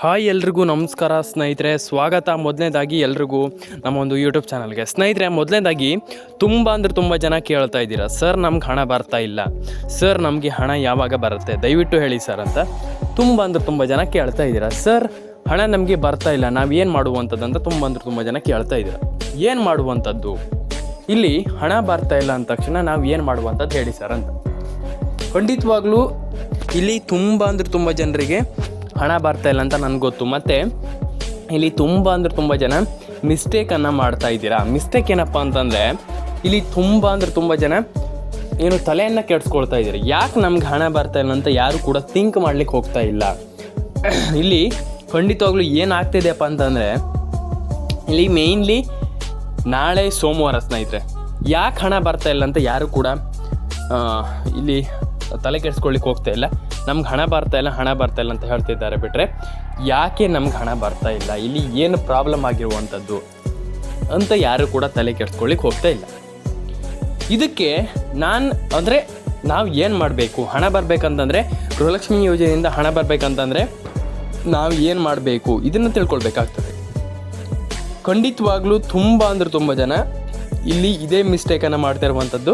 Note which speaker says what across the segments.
Speaker 1: Hi ಎಲ್ರಿಗೂ ನಮಸ್ಕಾರ ಸ್ನೇಹಿತರೆ. ಸ್ವಾಗತ ಮೊದಲನೇದಾಗಿ ಎಲ್ರಿಗೂ ನಮ್ಮ ಒಂದು ಯೂಟ್ಯೂಬ್ ಚಾನಲ್ಗೆ ಸ್ನೇಹಿತರೆ, ಮೊದಲನೇದಾಗಿ ತುಂಬ ಅಂದ್ರೆ ತುಂಬ ಜನ ಕೇಳ್ತಾ ಇದ್ದೀರಾ. ಸರ್, ನಮ್ಗೆ ಹಣ ಬರ್ತಾ ಇಲ್ಲ. ಸರ್, ನಮಗೆ ಹಣ ಯಾವಾಗ ಬರುತ್ತೆ? ದಯವಿಟ್ಟು ಹೇಳಿ ಸರ್ ಅಂತ. ತುಂಬ ಅಂದ್ರೆ ತುಂಬ ಜನ ಕೇಳ್ತಾ ಇದ್ದೀರಾ. ಸರ್, ಹಣ ನಮಗೆ ಬರ್ತಾ ಇಲ್ಲ. ನಾವು ಏನು ಮಾಡುವಂಥದ್ದು? ಅಂತ ತುಂಬ ಅಂದ್ರೆ ತುಂಬ ಜನ ಕೇಳ್ತಾ ಇದ್ದೀರಾ. ಏನು ಮಾಡುವಂಥದ್ದು? ಇಲ್ಲಿ ಹಣ ಬರ್ತಾ ಇಲ್ಲ ಅಂದ ತಕ್ಷಣ ನಾವು ಏನು ಮಾಡುವಂಥದ್ದು? ಹೇಳಿ ಸರ್ ಅಂತ. ಖಂಡಿತವಾಗ್ಲೂ ಇಲ್ಲಿ ತುಂಬ ಅಂದ್ರೆ ತುಂಬ ಜನರಿಗೆ ಹಣ ಬರ್ತಾ ಇಲ್ಲ ಅಂತ ನನಗೆ ಗೊತ್ತು. ಮತ್ತು ಇಲ್ಲಿ ತುಂಬ ಅಂದರೆ ತುಂಬ ಜನ ಮಿಸ್ಟೇಕನ್ನು ಮಾಡ್ತಾ ಇದ್ದೀರಾ. ಮಿಸ್ಟೇಕ್ ಏನಪ್ಪ ಅಂತಂದರೆ, ಇಲ್ಲಿ ತುಂಬ ಅಂದರೆ ತುಂಬ ಜನ ಏನು ತಲೆಯನ್ನು ಕೆಡಿಸ್ಕೊಳ್ತಾ ಇದ್ದೀರಿ. ಯಾಕೆ ನಮ್ಗೆ ಹಣ ಬರ್ತಾ ಇಲ್ಲ ಅಂತ ಯಾರು ಕೂಡ ಥಿಂಕ್ ಮಾಡ್ಲಿಕ್ಕೆ ಹೋಗ್ತಾ ಇಲ್ಲ. ಇಲ್ಲಿ ಖಂಡಿತವಾಗ್ಲೂ ಏನಾಗ್ತಿದೆಯಪ್ಪ ಅಂತಂದರೆ, ಇಲ್ಲಿ ಮೇಯ್ನ್ಲಿ ನಾಳೆ ಸೋಮವಾರ ಸ್ನೇಹಿತರೆ, ಯಾಕೆ ಹಣ ಬರ್ತಾ ಇಲ್ಲ ಅಂತ ಯಾರು ಕೂಡ ಇಲ್ಲಿ ತಲೆ ಕೆಡಿಸ್ಕೊಳ್ಳಿಕ್ಕೆ ಹೋಗ್ತಾ ಇಲ್ಲ. ನಮ್ಗೆ ಹಣ ಬರ್ತಾ ಇಲ್ಲ, ಹಣ ಬರ್ತಾ ಇಲ್ಲ ಅಂತ ಹೇಳ್ತಿದ್ದಾರೆ ಬಿಟ್ಟರೆ ಯಾಕೆ ನಮ್ಗೆ ಹಣ ಬರ್ತಾ ಇಲ್ಲ? ಇಲ್ಲಿ ಏನು ಪ್ರಾಬ್ಲಮ್ ಆಗಿರುವಂಥದ್ದು ಅಂತ ಯಾರು ಕೂಡ ತಲೆ ಕೆಡ್ಸ್ಕೊಳ್ಳಿಕ್ಕೆ ಹೋಗ್ತಾ ಇಲ್ಲ. ಇದಕ್ಕೆ ನಾನು ಅಂದರೆ ನಾವು ಏನು ಮಾಡಬೇಕು? ಹಣ ಬರಬೇಕಂತಂದರೆ ಗೃಹಲಕ್ಷ್ಮಿ ಯೋಜನೆಯಿಂದ ಹಣ ಬರಬೇಕಂತಂದರೆ ನಾವು ಏನು ಮಾಡಬೇಕು? ಇದನ್ನು ತಿಳ್ಕೊಳ್ಬೇಕಾಗ್ತದೆ. ಖಂಡಿತವಾಗ್ಲೂ ತುಂಬ ಅಂದ್ರೆ ತುಂಬ ಜನ ಇಲ್ಲಿ ಇದೇ ಮಿಸ್ಟೇಕನ್ನು ಮಾಡ್ತಾ ಇರುವಂಥದ್ದು.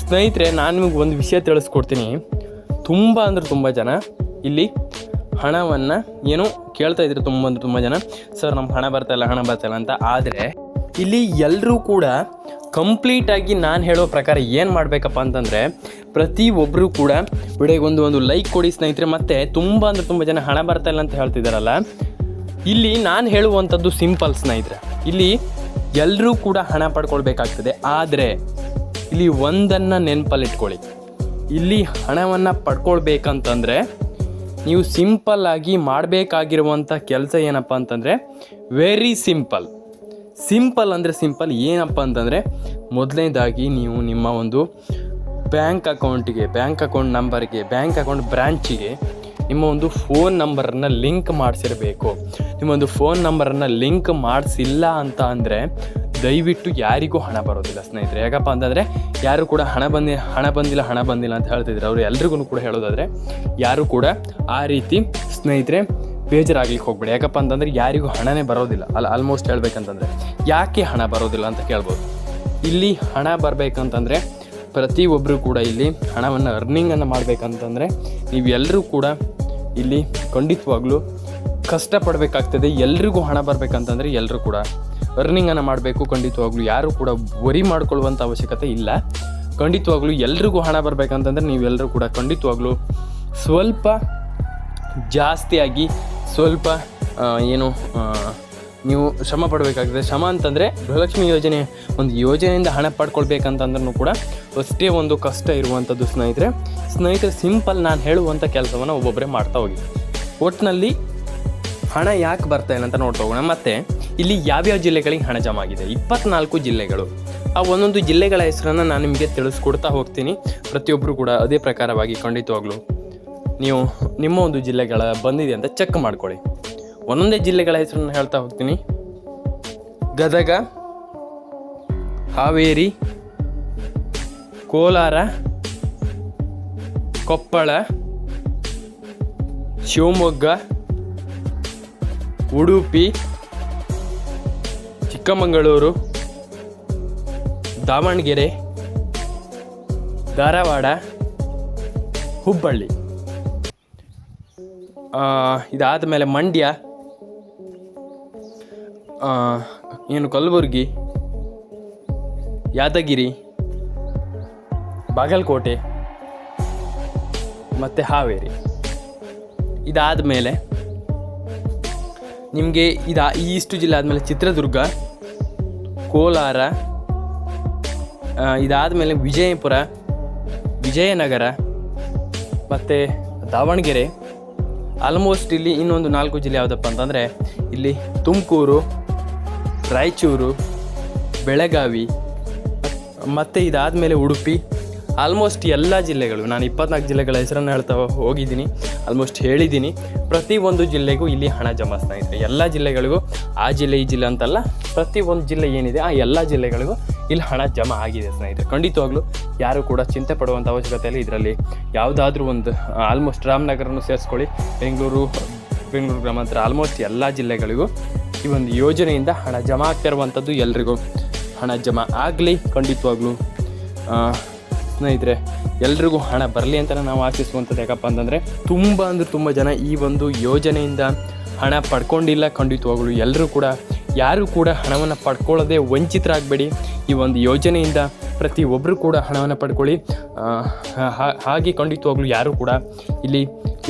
Speaker 1: ಸ್ನೇಹಿತರೆ, ನಾನು ನಿಮಗೆ ಒಂದು ವಿಷಯ ತಿಳಿಸ್ಕೊಡ್ತೀನಿ. ತುಂಬ ಅಂದ್ರೆ ತುಂಬ ಜನ ಇಲ್ಲಿ ಹಣವನ್ನು ಏನೋ ಕೇಳ್ತಾ ಇದ್ರು ತುಂಬ ಅಂದರೆ ತುಂಬ ಜನ. ಸರ್, ನಮ್ಗೆ ಹಣ ಬರ್ತಾಯಿಲ್ಲ ಹಣ ಬರ್ತಾಯಿಲ್ಲ ಅಂತ. ಆದರೆ ಇಲ್ಲಿ ಎಲ್ಲರೂ ಕೂಡ ಕಂಪ್ಲೀಟಾಗಿ ನಾನು ಹೇಳೋ ಪ್ರಕಾರ ಏನು ಮಾಡಬೇಕಪ್ಪ ಅಂತಂದರೆ, ಪ್ರತಿ ಒಬ್ಬರು ಕೂಡ ವಿಡಿಯೋಗೆ ಒಂದು ಒಂದು ಲೈಕ್ ಕೊಡಿ ಸ್ನೇಹಿತರೆ. ಮತ್ತು ತುಂಬ ಅಂದ್ರೆ ತುಂಬ ಜನ ಹಣ ಬರ್ತಾಯಿಲ್ಲ ಅಂತ ಹೇಳ್ತಿದ್ದಾರಲ್ಲ ಇಲ್ಲಿ ನಾನು ಹೇಳುವಂಥದ್ದು ಸಿಂಪಲ್ ಸ್ನೇಹಿತರೆ. ಇಲ್ಲಿ ಎಲ್ಲರೂ ಕೂಡ ಹಣ ಪಡ್ಕೊಳ್ಬೇಕಾಗ್ತದೆ. ಆದರೆ ಇಲ್ಲಿ ಒಂದನ್ನು ನೆನಪಲ್ಲಿಟ್ಕೊಳ್ಳಿ ಇಲ್ಲಿ ಹಣವನ್ನು ಪಡ್ಕೊಳ್ಬೇಕಂತಂದರೆ ನೀವು ಸಿಂಪಲ್ ಆಗಿ ಮಾಡಬೇಕಾಗಿರುವಂಥ ಕೆಲಸ ಏನಪ್ಪ ಅಂತಂದರೆ ವೆರಿ ಸಿಂಪಲ್ ಸಿಂಪಲ್ ಅಂದರೆ ಸಿಂಪಲ್ ಏನಪ್ಪ ಅಂತಂದರೆ ಮೊದಲನೇದಾಗಿ ನೀವು ನಿಮ್ಮ ಒಂದು ಬ್ಯಾಂಕ್ ಅಕೌಂಟಿಗೆ, ಬ್ಯಾಂಕ್ ಅಕೌಂಟ್ ನಂಬರ್ಗೆ, ಬ್ಯಾಂಕ್ ಅಕೌಂಟ್ ಬ್ರ್ಯಾಂಚಿಗೆ ನಿಮ್ಮ ಒಂದು ಫೋನ್ ನಂಬರನ್ನು ಲಿಂಕ್ ಮಾಡಿಸಿರಬೇಕು. ನಿಮ್ಮೊಂದು ಫೋನ್ ನಂಬರನ್ನು ಲಿಂಕ್ ಮಾಡಿಸಿಲ್ಲ ಅಂತ ಅಂದರೆ ದಯವಿಟ್ಟು ಯಾರಿಗೂ ಹಣ ಬರೋದಿಲ್ಲ ಸ್ನೇಹಿತರೆ. ಯಾಕಪ್ಪ ಅಂತಂದರೆ ಯಾರು ಕೂಡ ಹಣ ಬಂದಿ, ಹಣ ಬಂದಿಲ್ಲ ಹಣ ಬಂದಿಲ್ಲ ಅಂತ ಹೇಳ್ತಿದ್ರು. ಅವರು ಎಲ್ರಿಗೂ ಕೂಡ ಹೇಳೋದಾದರೆ ಯಾರು ಕೂಡ ಆ ರೀತಿ ಸ್ನೇಹಿತರೆ ಬೇಜಾರಾಗ್ಲಿಕ್ಕೆ ಹೋಗ್ಬೇಡಿ. ಯಾಕಪ್ಪ ಅಂತಂದರೆ ಯಾರಿಗೂ ಹಣನೇ ಬರೋದಿಲ್ಲ. ಅಲ್ಲ ಆಲ್ಮೋಸ್ಟ್ ಹೇಳ್ಬೇಕಂತಂದರೆ ಯಾಕೆ ಹಣ ಬರೋದಿಲ್ಲ ಅಂತ ಕೇಳ್ಬೋದು. ಇಲ್ಲಿ ಹಣ ಬರಬೇಕಂತಂದರೆ ಪ್ರತಿಯೊಬ್ಬರು ಕೂಡ ಇಲ್ಲಿ ಹಣವನ್ನು ಅರ್ನಿಂಗನ್ನು ಮಾಡಬೇಕಂತಂದರೆ ನೀವೆಲ್ಲರೂ ಕೂಡ ಇಲ್ಲಿ ಖಂಡಿತವಾಗ್ಲೂ ಕಷ್ಟಪಡಬೇಕಾಗ್ತದೆ. ಎಲ್ರಿಗೂ ಹಣ ಬರಬೇಕಂತಂದರೆ ಎಲ್ಲರೂ ಕೂಡ ಅರ್ನಿಂಗನ್ನು ಮಾಡಬೇಕು, ಖಂಡಿತವಾಗ್ಲೂ ಯಾರು ಕೂಡ ವರಿ ಮಾಡ್ಕೊಳ್ಳುವಂಥ ಅವಶ್ಯಕತೆ ಇಲ್ಲ. ಖಂಡಿತವಾಗ್ಲೂ ಎಲ್ರಿಗೂ ಹಣ ಬರಬೇಕಂತಂದರೆ ನೀವೆಲ್ಲರೂ ಕೂಡ ಖಂಡಿತವಾಗ್ಲೂ ಸ್ವಲ್ಪ ಜಾಸ್ತಿಯಾಗಿ ಸ್ವಲ್ಪ ಏನು ನೀವು ಶ್ರಮ ಪಡಬೇಕಾಗ್ತದೆ. ಶ್ರಮ ಅಂತಂದರೆ ಗೃಹಲಕ್ಷ್ಮಿ ಯೋಜನೆ, ಒಂದು ಯೋಜನೆಯಿಂದ ಹಣ ಪಡ್ಕೊಳ್ಬೇಕಂತಂದ್ರೂ ಕೂಡ ಅಷ್ಟೇ ಒಂದು ಕಷ್ಟ ಇರುವಂಥದ್ದು ಸ್ನೇಹಿತರೆ. ಸ್ನೇಹಿತರೆ ಸಿಂಪಲ್ ನಾನು ಹೇಳುವಂಥ ಕೆಲಸವನ್ನು ಒಬ್ಬೊಬ್ಬರೇ ಮಾಡ್ತಾ ಹೋಗಿ. ಒಟ್ಟಿನಲ್ಲಿ ಹಣ ಯಾಕೆ ಬರ್ತಾ ಇಲ್ಲ ಅಂತ ನೋಡ್ತೋಗೋಣ ಮತ್ತೆ ಇಲ್ಲಿ ಯಾವ್ಯಾವ ಜಿಲ್ಲೆಗಳಿಗೆ ಹಣ ಜಮಾ ಆಗಿದೆ? ಇಪ್ಪತ್ನಾಲ್ಕು ಜಿಲ್ಲೆಗಳು. ಆ ಒಂದೊಂದು ಜಿಲ್ಲೆಗಳ ಹೆಸರನ್ನು ನಾನು ನಿಮಗೆ ತಿಳಿಸ್ಕೊಡ್ತಾ ಹೋಗ್ತೀನಿ. ಪ್ರತಿಯೊಬ್ಬರು ಕೂಡ ಅದೇ ಪ್ರಕಾರವಾಗಿ ಖಂಡಿತವಾಗ್ಲು ನೀವು ನಿಮ್ಮ ಒಂದು ಜಿಲ್ಲೆಗಳ ಬಂದಿದೆ ಅಂತ ಚೆಕ್ ಮಾಡ್ಕೊಳ್ಳಿ. ಒಂದೊಂದೇ ಜಿಲ್ಲೆಗಳ ಹೆಸರನ್ನು ಹೇಳ್ತಾ ಹೋಗ್ತೀನಿ. ಗದಗ, ಹಾವೇರಿ, ಕೋಲಾರ, ಕೊಪ್ಪಳ, ಶಿವಮೊಗ್ಗ ಉಡುಪಿ, ಚಿಕ್ಕಮಗಳೂರು, ದಾವಣಗೆರೆ, ಧಾರವಾಡ, ಹುಬ್ಬಳ್ಳಿ. ಇದಾದ ಮೇಲೆ ಮಂಡ್ಯ ಏನು ಕಲಬುರ್ಗಿ, ಯಾದಗಿರಿ, ಬಾಗಲಕೋಟೆ, ಮತ್ತು ಹಾವೇರಿ. ಇದಾದ ಮೇಲೆ ನಿಮಗೆ ಇದು ಇಷ್ಟು ಜಿಲ್ಲೆ ಆದಮೇಲೆ ಚಿತ್ರದುರ್ಗ, ಕೋಲಾರ ಇದಾದ ಮೇಲೆ ವಿಜಯಪುರ, ವಿಜಯನಗರ, ಮತ್ತು ದಾವಣಗೆರೆ. ಆಲ್ಮೋಸ್ಟ್ ಇಲ್ಲಿ ಇನ್ನೊಂದು ನಾಲ್ಕು ಜಿಲ್ಲೆ ಯಾವುದಪ್ಪ ಅಂತಂದರೆ ಇಲ್ಲಿ ತುಮಕೂರು, ರಾಯಚೂರು, ಬೆಳಗಾವಿ, ಮತ್ತು ಇದಾದಮೇಲೆ ಉಡುಪಿ ಆಲ್ಮೋಸ್ಟ್ ಎಲ್ಲ ಜಿಲ್ಲೆಗಳು, ನಾನು ಇಪ್ಪತ್ನಾಲ್ಕು ಜಿಲ್ಲೆಗಳ ಹೆಸರನ್ನು ಹೇಳ್ತಾ ಹೋಗಿದ್ದೀನಿ, ಆಲ್ಮೋಸ್ಟ್ ಹೇಳಿದ್ದೀನಿ. ಪ್ರತಿ ಒಂದು ಜಿಲ್ಲೆಗೂ ಇಲ್ಲಿ ಹಣ ಜಮಾ ಇದೆ. ಎಲ್ಲ ಜಿಲ್ಲೆಗಳಿಗೂ ಆ ಜಿಲ್ಲೆ, ಈ ಜಿಲ್ಲೆ ಅಂತಲ್ಲ, ಪ್ರತಿ ಒಂದು ಜಿಲ್ಲೆ ಏನಿದೆ, ಆ ಎಲ್ಲ ಜಿಲ್ಲೆಗಳಿಗೂ ಇಲ್ಲಿ ಹಣ ಜಮಾ ಆಗಿದೆ ಸ್ನೇಹಿತರೆ. ಖಂಡಿತವಾಗ್ಲೂ ಯಾರು ಕೂಡ ಚಿಂತೆ ಪಡುವಂಥ ಅವಶ್ಯಕತೆ ಇಲ್ಲ ಇದರಲ್ಲಿ ಯಾವುದಾದ್ರೂ ಒಂದು, ಆಲ್ಮೋಸ್ಟ್ ರಾಮನಗರನ್ನು ಸೇರಿಸ್ಕೊಳ್ಳಿ, ಬೆಂಗಳೂರು ಬೆಂಗಳೂರು ಗ್ರಾಮಾಂತರ, ಆಲ್ಮೋಸ್ಟ್ ಎಲ್ಲ ಜಿಲ್ಲೆಗಳಿಗೂ ಈ ಒಂದು ಯೋಜನೆಯಿಂದ ಹಣ ಜಮಾ ಆಗ್ತಿರುವಂಥದ್ದು ಎಲ್ರಿಗೂ. ಹಣ ಜಮಾ ಆಗಲಿ, ಖಂಡಿತವಾಗ್ಲೂ. ಸ್ನೇಹಿತರೆ, ಎಲ್ರಿಗೂ ಹಣ ಬರಲಿ ಅಂತ ನಾವು ಆಶಿಸುವಂಥದ್ದು ಯಾಕಪ್ಪ ಅಂತಂದರೆ ತುಂಬ ಅಂದರೆ ತುಂಬ ಜನ ಈ ಒಂದು ಯೋಜನೆಯಿಂದ ಹಣ ಪಡ್ಕೊಂಡಿಲ್ಲ ಖಂಡಿತವಾಗಲು. ಎಲ್ಲರೂ ಕೂಡ, ಯಾರು ಕೂಡ ಹಣವನ್ನು ಪಡ್ಕೊಳ್ಳೋದೇ ವಂಚಿತರಾಗಬೇಡಿ. ಈ ಒಂದು ಯೋಜನೆಯಿಂದ ಪ್ರತಿಯೊಬ್ಬರು ಕೂಡ ಹಣವನ್ನು ಪಡ್ಕೊಳ್ಳಿ. ಹಾಗೆ ಖಂಡಿತವಾಗ್ಲೂ ಯಾರು ಕೂಡ ಇಲ್ಲಿ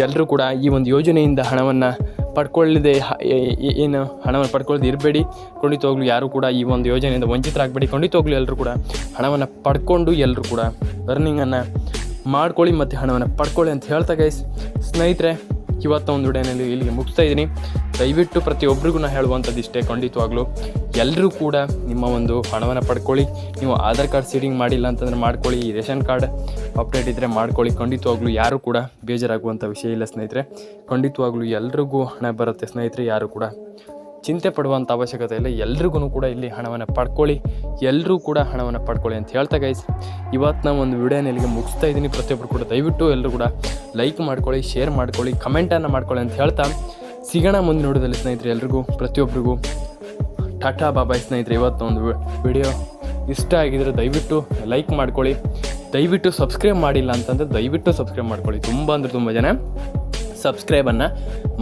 Speaker 1: ಎಲ್ಲರೂ ಕೂಡ ಈ ಒಂದು ಯೋಜನೆಯಿಂದ ಹಣವನ್ನು ಪಡ್ಕೊಳ್ಳದೆ ಏನು ಹಣವನ್ನು ಪಡ್ಕೊಳ್ಳದೆ ಇರಬೇಡಿ. ಖಂಡಿತವಾಗ್ಲೂ ಯಾರು ಕೂಡ ಈ ಒಂದು ಯೋಜನೆಯಿಂದ ವಂಚಿತರಾಗಬೇಡಿ. ಖಂಡಿತವಾಗ್ಲೂ ಎಲ್ಲರೂ ಕೂಡ. ಹಣವನ್ನು ಪಡ್ಕೊಂಡು ಎಲ್ಲರೂ ಕೂಡ ಅರ್ನಿಂಗನ್ನು ಮಾಡ್ಕೊಳ್ಳಿ ಮತ್ತು ಹಣವನ್ನು ಪಡ್ಕೊಳ್ಳಿ ಅಂತ ಹೇಳ್ತಾ ಗೈಸ್ ಸ್ನೇಹಿತರೆ, ಇವತ್ತು ಒಂದು ವಿಡಿಯೋನಲ್ಲಿ ಇಲ್ಲಿಗೆ ಮುಗಿಸ್ತಾ ಇದ್ದೀನಿ. ದಯವಿಟ್ಟು ಪ್ರತಿಯೊಬ್ಬರಿಗೂ ನಾನು ಹೇಳುವಂಥದ್ದು ಇಷ್ಟೇ ಖಂಡಿತವಾಗ್ಲೂ. ಎಲ್ಲರೂ ಕೂಡ ನಿಮ್ಮ ಒಂದು ಹಣವನ್ನು ಪಡ್ಕೊಳ್ಳಿ. ನೀವು ಆಧಾರ್ ಕಾರ್ಡ್ ಸೀಡಿಂಗ್ ಮಾಡಿಲ್ಲ ಅಂತಂದ್ರೆ ಮಾಡ್ಕೊಳ್ಳಿ ರೇಷನ್ ಕಾರ್ಡ್ ಅಪ್ಡೇಟ್ ಇದ್ದರೆ ಮಾಡ್ಕೊಳ್ಳಿ. ಖಂಡಿತವಾಗ್ಲೂ ಯಾರು ಕೂಡ ಬೇಜಾರಾಗುವಂಥ ವಿಷಯ ಇಲ್ಲ ಸ್ನೇಹಿತರೆ. ಖಂಡಿತವಾಗ್ಲೂ ಎಲ್ರಿಗೂ ಹಣ ಬರುತ್ತೆ ಸ್ನೇಹಿತರೆ, ಯಾರು ಕೂಡ. ಚಿಂತೆ ಪಡುವಂಥ ಅವಶ್ಯಕತೆ ಇಲ್ಲ. ಎಲ್ರಿಗೂ ಕೂಡ ಇಲ್ಲಿ ಹಣವನ್ನು ಪಡ್ಕೊಳ್ಳಿ. ಎಲ್ಲರೂ ಕೂಡ ಹಣವನ್ನು ಪಡ್ಕೊಳ್ಳಿ ಅಂತ ಹೇಳ್ತಾ ಗೈಸ್ ಇವತ್ತು ನಾವು ಒಂದು ವಿಡಿಯೋನ ಇಲ್ಲಿಗೆ ಮುಗಿಸ್ತಾ ಇದ್ದೀನಿ. ಪ್ರತಿಯೊಬ್ಬರು ಕೂಡ ದಯವಿಟ್ಟು ಎಲ್ಲರೂ ಕೂಡ ಲೈಕ್ ಮಾಡ್ಕೊಳ್ಳಿ ಶೇರ್ ಮಾಡ್ಕೊಳ್ಳಿ ಕಮೆಂಟನ್ನು ಮಾಡ್ಕೊಳ್ಳಿ ಅಂತ ಹೇಳ್ತಾ. ಸಿಗೋಣ ಮುಂದೆ ನೋಡೋದಲ್ಲಿ ಸ್ನೇಹಿತರೆ ಎಲ್ರಿಗೂ ಪ್ರತಿಯೊಬ್ಬರಿಗೂ ಟಾಟಾ ಬಾಬಾಯ್ ಸ್ನೇಹಿತರೆ ಇವತ್ತು ಒಂದು ವಿಡಿಯೋ. ಇಷ್ಟ ಆಗಿದ್ರೆ ದಯವಿಟ್ಟು ಲೈಕ್ ಮಾಡ್ಕೊಳ್ಳಿ. ದಯವಿಟ್ಟು ಸಬ್ಸ್ಕ್ರೈಬ್ ಮಾಡಿಲ್ಲ ಅಂತಂದರೆ ದಯವಿಟ್ಟು ಸಬ್ಸ್ಕ್ರೈಬ್ ಮಾಡ್ಕೊಳ್ಳಿ. ತುಂಬ ಅಂದರೆ ತುಂಬ ಜನ ಸಬ್ಸ್ಕ್ರೈಬನ್ನು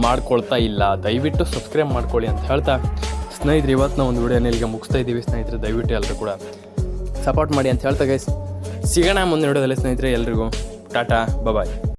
Speaker 1: ಮಾಡ್ಕೊಳ್ತಾ ಇಲ್ಲ. ದಯವಿಟ್ಟು ಸಬ್ಸ್ಕ್ರೈಬ್ ಮಾಡ್ಕೊಳ್ಳಿ ಅಂತ ಹೇಳ್ತಾ ಸ್ನೇಹಿತರೆ ಇವತ್ತು ಒಂದು ವಿಡಿಯೋನ ಇಲ್ಲಿಗೆ ಮುಗಿಸ್ತಾ ಇದ್ದೀವಿ ಸ್ನೇಹಿತರೆ. ದಯವಿಟ್ಟು ಎಲ್ಲರೂ ಕೂಡ ಸಪೋರ್ಟ್ ಮಾಡಿ ಅಂತ ಹೇಳ್ತಾ ಗೈಸ್ ಸಿಗೋಣ ಮುಂದೆ ನೋಡೋದಲ್ಲ ಸ್ನೇಹಿತರೆ ಎಲ್ರಿಗೂ. ಟಾಟಾ ಬಾಯ್